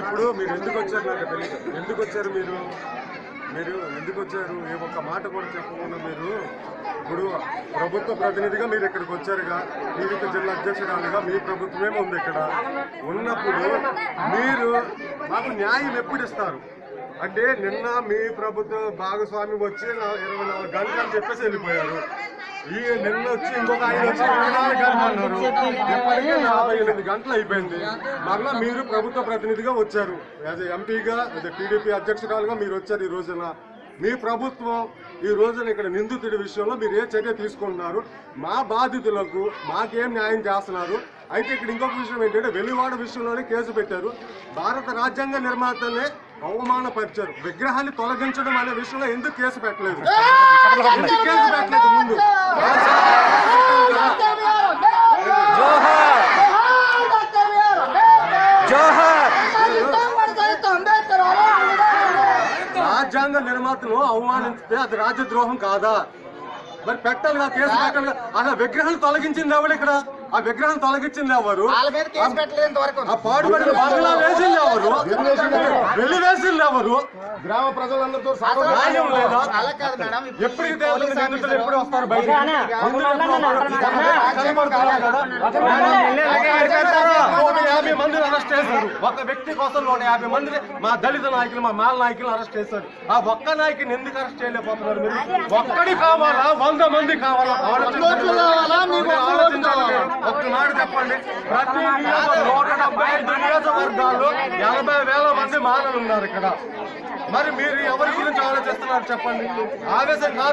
ఇప్పుడు మీరు ఎందుకు వచ్చారు నాకు తెలియదు ఎందుకు వచ్చారు మీరు? మీరు ఎందుకు వచ్చారు? ఏ ఒక్క మాట కూడా చెప్పకుండా మీరు ఇప్పుడు ప్రభుత్వ ప్రతినిధిగా మీరు ఇక్కడికి వచ్చారుగా. టీడీపీ జిల్లా అధ్యక్షురాలుగా మీ ప్రభుత్వమే ఉంది ఇక్కడ. ఉన్నప్పుడు మీరు మాకు న్యాయం ఎప్పుడు ఇస్తారు? అంటే నిన్న మీ ప్రభుత్వ భాగస్వామి వచ్చి ఇరవై నాలుగు గంటలు అని చెప్పేసి వెళ్ళిపోయారు. ఈ నిన్న వచ్చి ఇంకొక ఆయన వచ్చి అన్నారు నలభై ఎనిమిది గంటలు అయిపోయింది. మరలా మీరు ప్రభుత్వ ప్రతినిధిగా వచ్చారు. యాజ్ ఎంపీగా టీడీపీ అధ్యక్షురాలుగా మీరు వచ్చారు ఈ రోజున. మీ ప్రభుత్వం ఈ రోజున ఇక్కడ నిందితుడి విషయంలో మీరు ఏ చర్య తీసుకుంటున్నారు? మా బాధితులకు మాకేం న్యాయం చేస్తున్నారు? అయితే ఇక్కడ ఇంకొక విషయం ఏంటంటే వెలివాడ విషయంలోనే కేసు పెట్టారు. భారత రాజ్యాంగ నిర్మాతనే అవమానపరిచారు. విగ్రహాన్ని తొలగించడం అనే విషయంలో ఎందుకు కేసు పెట్టలేదు? ఎందుకు కేసు పెట్టలేదు? రాజ్యాంగ నిర్మాతను అవమానిస్తే అది రాజద్రోహం కాదా? మరి పెట్టాలిగా కేసు పెట్టాలిగా అలా విగ్రహం తొలగించింది ఎవరు ఇక్కడ? ఆ విగ్రహం తొలగించింది ఎవరు? ఆ బంగ్లా వేసింది ఎవరు? వెళ్ళి వేసింది ఎవరు? గ్రామ ప్రజలందరితో అసలు న్యాయం లేదా? అలా కాదు మేడం ఇప్పుడు ఎప్పటికి నిందితులు ఎప్పుడు వస్తారు బయట యాభై మందిని అరెస్ట్ చేశారు. ఒక వ్యక్తి కోసం నూట యాభై మందిని మా దళిత నాయకులు మా మేల నాయకులు అరెస్ట్ చేశారు. ఆ ఒక్క నాయకుని ఎందుకు అరెస్ట్ చేయలేకపోతున్నారు మీరు? ఒక్కడి కావాలా? వంద మంది కావాలా? ఓట్లు కావాలా? మీకు ఒక్క ఓటు ఆలోచించాలి. మీరు. ఒక్క మాట చెప్పండి. ప్రతి నియోజక నూట డెబ్బై ఐదు నియోజకవర్గాల్లో ఎనభై వేల మంది మానవులు ఉన్నారు ఇక్కడ. మరి మీరు ఎవరి గురించి ఆలోచిస్తున్నారు చెప్పండి? ఆవేశం కాదు.